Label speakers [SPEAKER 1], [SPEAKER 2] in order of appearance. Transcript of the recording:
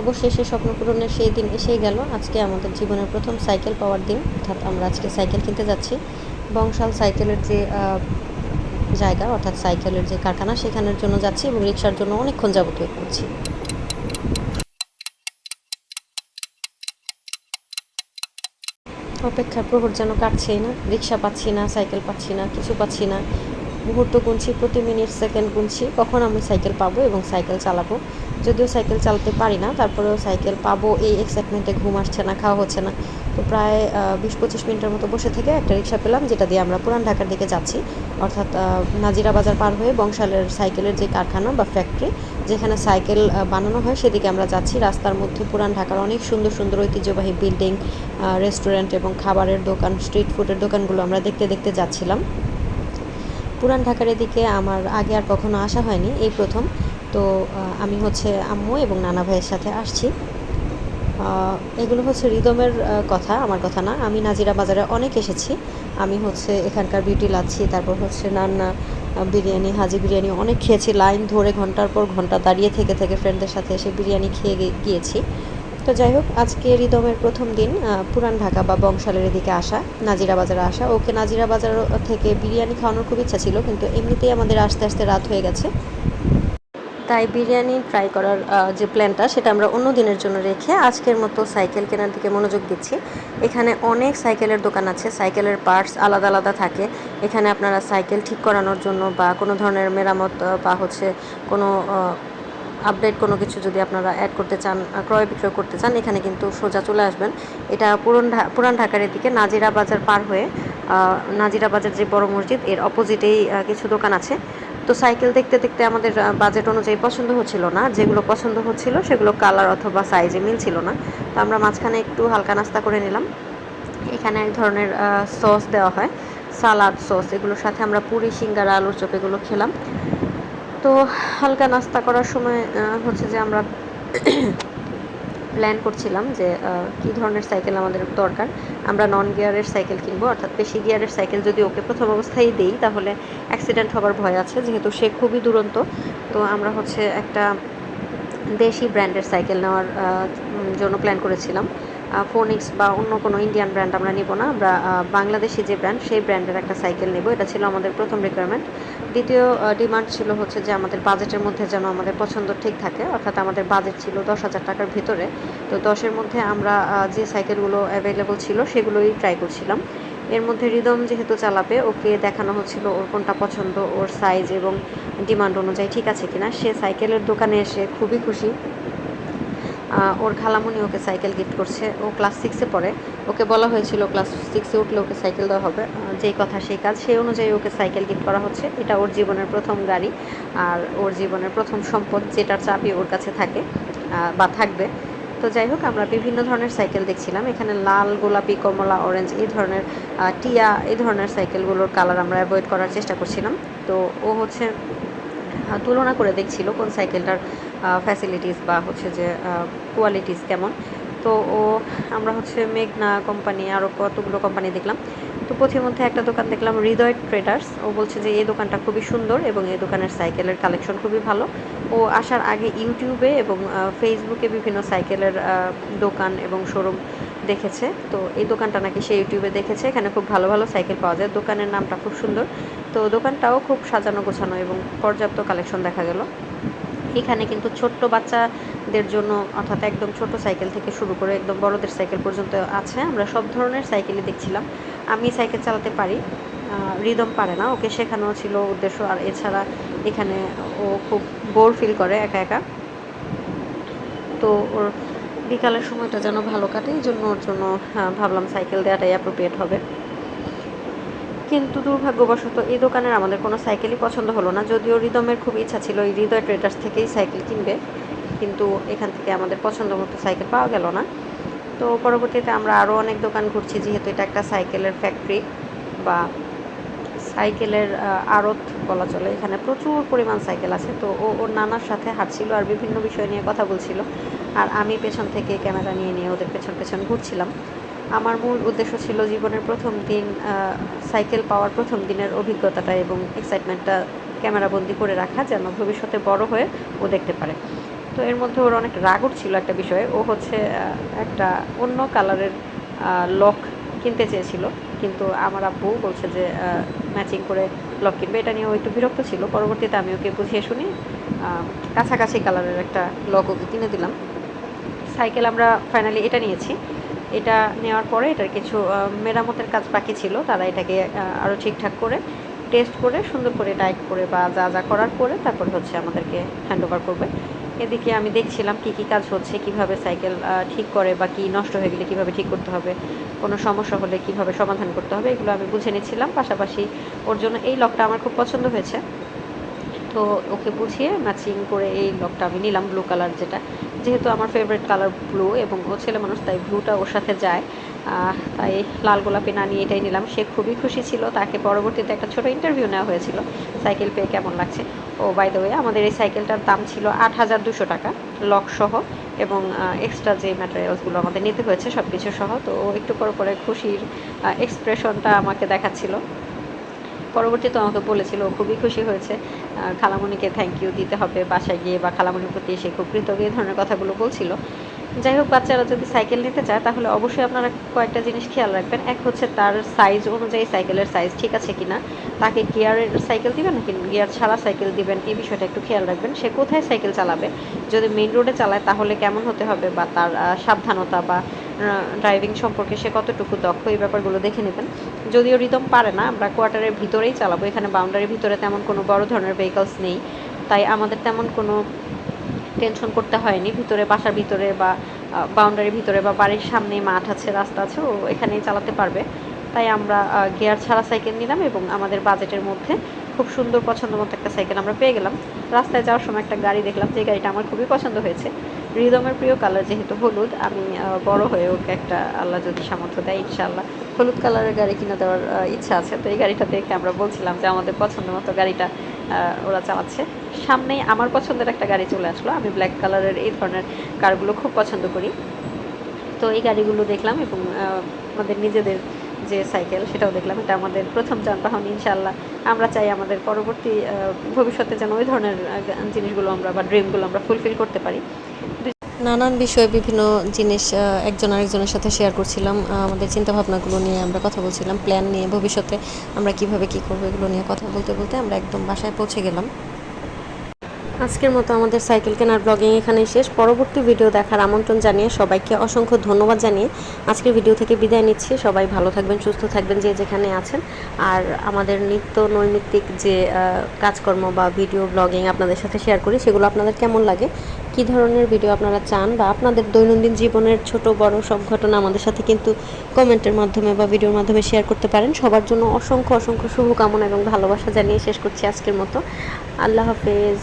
[SPEAKER 1] অবশেষে স্বপ্ন পূরণের সেই দিন এসেই গেল। আজকে আমাদের জীবনের প্রথম সাইকেল পাওয়ার দিন। অর্থাৎ আমরা আজকে সাইকেল কিনতে যাচ্ছি। বংশাল সাইকেলের যে জায়গা, অর্থাৎ সাইকেলের যে কারখানা, সেখানের জন্য যাচ্ছি এবং রিক্সার জন্য অনেকক্ষণ যাবত করছি। অপেক্ষার প্রহর যেন কাটছেই না। রিক্সা পাচ্ছি না, সাইকেল পাচ্ছি না, কিছু পাচ্ছি না। মুহূর্ত গুনছি, প্রতি মিনিট সেকেন্ড গুনছি। কখন আমি সাইকেল পাবো এবং সাইকেল চালাবো? যদিও সাইকেল চালাতে পারি না, তারপরেও সাইকেল পাবো, এই এক্সাইটমেন্টে ঘুম আসছে না, খাওয়া হচ্ছে না। তো প্রায় বিশ পঁচিশ মিনিটের মতো বসে থেকে একটা রিক্সা পেলাম, যেটা দিয়ে আমরা পুরান ঢাকার দিকে যাচ্ছি। অর্থাৎ নাজিরা বাজার পার হয়ে বংশালের সাইকেলের যে কারখানা বা ফ্যাক্টরি যেখানে সাইকেল বানানো হয়, সেদিকে আমরা যাচ্ছি। রাস্তার মধ্যে পুরান ঢাকার অনেক সুন্দর সুন্দর ঐতিহ্যবাহী বিল্ডিং রেস্টুরেন্ট এবং খাবারের দোকান স্ট্রিট ফুডের দোকানগুলো আমরা দেখতে দেখতে যাচ্ছিলাম। পুরান ঢাকার এদিকে আমার আগে আর কখনো আসা হয়নি, এই প্রথম। তো আমি হচ্ছে আম্মু এবং নানা ভাইয়ের সাথে আসছি। এগুলো হচ্ছে রিদমের কথা, আমার কথা না। আমি নাজিরা বাজারে অনেক এসেছি। আমি হচ্ছে এখানকার বিউটি লাচ্ছি, তারপর হচ্ছে নান্না বিরিয়ানি, হাজি বিরিয়ানি অনেক খেয়েছি। লাইন ধরে ঘণ্টার পর ঘণ্টা দাঁড়িয়ে থেকে থেকে ফ্রেন্ডদের সাথে এসে বিরিয়ানি খেয়ে গিয়েছি। তো যাই হোক, আজকে রিদমের প্রথম দিন পুরান ঢাকা বা বংশালের এদিকে আসা, নাজিরা বাজারে আসা। ওকে নাজিরা বাজার থেকে বিরিয়ানি খাওয়ানোর খুব ইচ্ছা ছিল, কিন্তু এমনিতেই আমাদের আস্তে আস্তে রাত হয়ে গেছে। তাই বিরিয়ানি ট্রাই করার যে প্ল্যানটা সেটা আমরা অন্য দিনের জন্য রেখে আজকের মতো সাইকেল কেনার দিকে মনোযোগ দিচ্ছি। এখানে অনেক সাইকেলের দোকান আছে সাইকেলের পার্টস আলাদা আলাদা থাকে। এখানে আপনারা সাইকেল ঠিক করানোর জন্য বা কোনো ধরনের মেরামত বা হচ্ছে কোনো আপডেট কোনো কিছু যদি আপনারা অ্যাড করতে চান ক্রয় বিক্রয় করতে চান, এখানে কিন্তু সোজা চলে আসবেন। এটা পুরান পুরান ঢাকার এদিকে নাজিরা বাজার পার হয়ে নাজিরা বাজার যে বড় মসজিদ, এর অপোজিটেই কিছু দোকান আছে। তো সাইকেল দেখতে দেখতে আমাদের বাজেট অনুযায়ী পছন্দ হচ্ছিল না। যেগুলো পছন্দ হচ্ছিল সেগুলো কালার অথবা সাইজে মিলছিল না। তো আমরা মাঝখানে একটু হালকা নাস্তা করে নিলাম। এখানে এক ধরনের সস দেওয়া হয়। সালাদ সস এগুলোর সাথে আমরা পুরি, সিঙ্গারা, আলুর চপ এগুলো খেলাম। তো হালকা নাস্তা করার সময় হচ্ছে যে আমরা প্ল্যান করছিলাম যে কি ধরনের সাইকেল আমাদের দরকার। আমরা নন গিয়ারের সাইকেল কিনবো, অর্থাৎ বেশি গিয়ারের সাইকেল যদি ওকে প্রথম অবস্থায় দেই, তাহলে অ্যাক্সিডেন্ট হবার ভয় আছে, যেহেতু সে খুবই দুরন্ত। তো আমরা হচ্ছে একটা দেশি ব্র্যান্ডের সাইকেল নেওয়ার জন্য প্ল্যান করেছিলাম। ফোনিক্স বা অন্য কোনো ইন্ডিয়ান ব্র্যান্ড আমরা নিব না। আমরা বাংলাদেশি যে ব্র্যান্ড সেই ব্র্যান্ডের একটা সাইকেল নেব। এটা ছিল আমাদের প্রথম রিকোয়ারমেন্ট দ্বিতীয় ডিমান্ড ছিল হচ্ছে যে আমাদের বাজেটের মধ্যে যেন আমাদের পছন্দ ঠিক থাকে। অর্থাৎ আমাদের বাজেট ছিল দশ হাজার টাকার ভিতরে। তো দশের মধ্যে আমরা যে সাইকেলগুলো অ্যাভেলেবল ছিল, সেগুলোই ট্রাই করছিলাম। এর মধ্যে রিদম যেহেতু চালাবে, ওকে দেখানো হচ্ছিল ওর কোনটা পছন্দ, ওর সাইজ এবং ডিমান্ড অনুযায়ী ঠিক আছে কিনা। সে সাইকেলের দোকানে এসে খুবই খুশি। ওর খালামুনি ওকে সাইকেল গিফট করছে। ও ক্লাস সিক্সে পড়ে। ওকে বলা হয়েছিল ক্লাস সিক্সে উঠলে ওকে সাইকেল দেওয়া হবে। যেই কথা সেই কাজ। সেই অনুযায়ী ওকে সাইকেল গিফট করা হচ্ছে। এটা ওর জীবনের প্রথম গাড়ি আর ওর জীবনের প্রথম সম্পদ যেটার চাবি ওর কাছে থাকে বা থাকবে। তো যাই হোক, আমরা বিভিন্ন ধরনের সাইকেল দেখছিলাম। এখানে লাল, গোলাপি, কমলা অরেঞ্জ এই ধরনের টিয়া এই ধরনের সাইকেলগুলোর কালার আমরা অ্যাভয়েড করার চেষ্টা করছিলাম। তো ও হচ্ছে তুলনা করে দেখছিল কোন সাইকেলটার ফ্যাসিলিটিস বা হচ্ছে যে কোয়ালিটিস কেমন। তো ও, আমরা হচ্ছে মেঘনা কোম্পানি আরও কতগুলো কোম্পানি দেখলাম। তো পথিমধ্যে একটা দোকান দেখলাম, হৃদয় ট্রেডার্স ও বলছে যে, এই দোকানটা খুবই সুন্দর এবং এই দোকানের সাইকেলের কালেকশন খুবই ভালো। ও আসার আগে ইউটিউবে এবং ফেসবুকে বিভিন্ন সাইকেলের দোকান এবং শোরুম দেখেছে। তো এই দোকানটা নাকি সে ইউটিউবে দেখেছে। এখানে খুব ভালো ভালো সাইকেল পাওয়া যায়। দোকানের নামটা খুব সুন্দর। তো দোকানটাও খুব সাজানো গোছানো এবং পর্যাপ্ত কালেকশন দেখা গেল। এখানে কিন্তু ছোট্ট বাচ্চাদের জন্য অর্থাৎ একদম ছোট সাইকেল থেকে শুরু করে একদম বড়দের সাইকেল পর্যন্ত আছে। আমরা সব ধরনের সাইকেলই দেখছিলাম। আমি সাইকেল চালাতে পারি। রিদম পারে না। ওকে শেখানো ছিল উদ্দেশ্য। আর এছাড়া এখানে ও খুব বোর ফিল করে একা একা। তো ওর বিকালের সময়টা যেন ভালো কাটে এই জন্য ওর জন্য আহ, ভাবলাম সাইকেল দেওয়াটাই অ্যাপ্রোপ্রিয়েট হবে। কিন্তু দুর্ভাগ্যবশত এই দোকানের আমাদের কোনো সাইকেলই পছন্দ হলো না যদিও রিদমের খুব ইচ্ছা ছিল এই হৃদয় ট্রেডার্স থেকেই সাইকেল কিনবে কিন্তু এখান থেকে আমাদের পছন্দ মতো সাইকেল পাওয়া গেল না। তো পরবর্তীতে আমরা আরও অনেক দোকান ঘুরছি যেহেতু এটা একটা সাইকেলের ফ্যাক্টরি বা সাইকেলের আড়ত বলা চলে এখানে প্রচুর পরিমাণ সাইকেল আছে। তো ও ওর নানার সাথে হাঁটছিল আর বিভিন্ন বিষয় নিয়ে কথা বলছিল। আর আমি পেছন থেকে ক্যামেরা নিয়ে নিয়ে ওদের পেছন পেছন ঘুরছিলাম। আমার মূল উদ্দেশ্য ছিল জীবনের প্রথম দিন সাইকেল পাওয়ার প্রথম দিনের অভিজ্ঞতাটা এবং এক্সাইটমেন্টটা ক্যামেরাবন্দি করে রাখা যেন ভবিষ্যতে বড় হয়ে ও দেখতে পারে। তো এর মধ্যে ওর অনেক রাগ ছিল একটা বিষয়ে। ও হচ্ছে একটা অন্য কালারের লক কিনতে চেয়েছিল। কিন্তু আমার আব্বু বলছে যে ম্যাচিং করে লক কিনবে। এটা নিয়ে ও একটু বিরক্ত ছিল। পরবর্তীতে আমি ওকে বুঝিয়ে শুনি কাছাকাছি কালারের একটা লক ওকে কিনে দিলাম। সাইকেল আমরা ফাইনালি এটা নিয়েছি। এটা নেওয়ার পরে এটার কিছু মেরামতের কাজ বাকি ছিল, তারা এটাকে আরও ঠিকঠাক করে টেস্ট করে, সুন্দর করে টাইট করে বা যা যা করার পরে তারপর হচ্ছে আমাদেরকে হ্যান্ড ওভার করবে। এদিকে আমি দেখছিলাম কি কি কাজ হচ্ছে, কীভাবে সাইকেল ঠিক করে বা কি নষ্ট হয়ে গেলে কীভাবে ঠিক করতে হবে, কোনো সমস্যা হলে কীভাবে সমাধান করতে হবে, এগুলো আমি বুঝে নিচ্ছিলাম। পাশাপাশি ওর জন্য এই লকটা আমার খুব পছন্দ হয়েছে। তো ওকে বুঝিয়ে ম্যাচিং করে এই লকটা আমি নিলাম ব্লু কালার যেটা। যেহেতু আমার ফেভারিট কালার ব্লু এবং ও ছেলে মানুষ, তাই ব্লুটা ওর সাথে যায়। তাই লাল গোলাপি না নিয়ে এটাই নিলাম। সে খুবই খুশি ছিল, তাকে পরবর্তীতে একটা ছোট ইন্টারভিউ নেওয়া হয়েছিল। সাইকেল পেয়ে কেমন লাগছে? ও বাই দ্য ওয়ে আমাদের এই সাইকেলটার দাম ছিল আট হাজার দুশো টাকা লক সহ এবং এক্সট্রা যে ম্যাটেরিয়ালসগুলো আমাদের নিতে হয়েছে সব কিছু সহ। তো ও একটু পর পরে খুশির এক্সপ্রেশনটা আমাকে দেখাচ্ছিল। পরবর্তীতে আমাকে বলেছিল খুবই খুশি হয়েছে। খালামণিকে থ্যাংক ইউ দিতে হবে বাসায় গিয়ে বা খালামণির প্রতি সে খুব কৃতজ্ঞ, এই ধরনের কথাগুলো বলছিল। যাই হোক, বাচ্চারা যদি সাইকেল নিতে চায়, তাহলে অবশ্যই আপনারা কয়েকটা জিনিস খেয়াল রাখবেন। এক হচ্ছে তার সাইজ অনুযায়ী সাইকেলের সাইজ ঠিক আছে কিনা, তাকে গিয়ারের সাইকেল দিবেন নাকি গিয়ার ছাড়া সাইকেল দিবেন, এই বিষয়টা একটু খেয়াল রাখবেন। সে কোথায় সাইকেল চালাবে? যদি মেইন রোডে চালায়, তাহলে কেমন হতে হবে? বা তার সাবধানতা বা ড্রাইভিং সম্পর্কে সে কতটুকু দক্ষ এই ব্যাপারগুলো দেখে নেবেন। যদিও রিদম পারে না, আমরা কোয়ার্টারের ভিতরেই চালাবো। এখানে বাউন্ডারির ভিতরে তেমন কোনো বড় ধরনের ভেহিকলস নেই। তাই আমাদের তেমন কোনো টেনশন করতে হয়নি। ভিতরে বাসার ভিতরে বা বাউন্ডারির ভিতরে বা বাড়ির সামনে মাঠ আছে, রাস্তা আছে, ও এখানেই চালাতে পারবে। তাই আমরা গিয়ার ছাড়া সাইকেল নিলাম এবং আমাদের বাজেটের মধ্যে খুব সুন্দর পছন্দ মতো একটা সাইকেল আমরা পেয়ে গেলাম। রাস্তায় যাওয়ার সময় একটা গাড়ি দেখলাম, যে গাড়িটা আমার খুবই পছন্দ হয়েছে। রিদমের প্রিয় কালার যেহেতু হলুদ, আমি বড় হয়ে ওকে একটা আল্লাহ যদি সামর্থ্য দেয়, ইনশাআল্লাহ। হলুদ কালারের গাড়ি কিনে দেওয়ার ইচ্ছা আছে। তো এই গাড়িটা দেখে আমরা বলছিলাম যে আমাদের পছন্দ মতো গাড়িটা ওরা চালাচ্ছে। সামনেই আমার পছন্দের একটা গাড়ি চলে আসলো। আমি ব্ল্যাক কালারের এই ধরনের কারগুলো খুব পছন্দ করি। তো এই গাড়িগুলো দেখলাম এবং আমাদের নিজেদের যে সাইকেল, সেটাও দেখলাম। এটা আমাদের প্রথম যানবাহন ইনশাল্লাহ আমরা চাই আমাদের পরবর্তী ভবিষ্যতে যেন ওই ধরনের জিনিসগুলো আমরা বা ড্রিমগুলো আমরা ফুলফিল করতে পারি।
[SPEAKER 2] নানান বিষয়ে বিভিন্ন জিনিস একজন আরেকজনের সাথে শেয়ার করছিলাম। আমাদের চিন্তাভাবনাগুলো নিয়ে আমরা কথা বলছিলাম, প্ল্যান নিয়ে ভবিষ্যতে আমরা কীভাবে কি করব এগুলো নিয়ে কথা বলতে বলতে আমরা একদম বাসায় পৌঁছে গেলাম। আজকের মতো আমাদের সাইকেল কেনার ব্লগিং এখানেই শেষ। পরবর্তী ভিডিও দেখার আমন্ত্রণ জানিয়ে সবাইকে অসংখ্য ধন্যবাদ জানিয়ে আজকের ভিডিও থেকে বিদায় নিচ্ছি। সবাই ভালো থাকবেন, সুস্থ থাকবেন যে যেখানে আছেন। আর আমাদের নিত্য নৈমিত্তিক যে কাজকর্ম বা ভিডিও ব্লগিং আপনাদের সাথে শেয়ার করি, সেগুলো আপনাদের কেমন লাগে, কি ধরনের ভিডিও আপনারা চান বা আপনাদের দৈনন্দিন জীবনের ছোট, বড় সব ঘটনা আমাদের সাথে কিন্তু কমেন্টের মাধ্যমে বা ভিডিওর মাধ্যমে শেয়ার করতে পারেন। সবার জন্য অসংখ্য অসংখ্য শুভকামনা এবং ভালোবাসা জানিয়ে শেষ করছি আজকের মতো। আল্লাহ হাফেজ।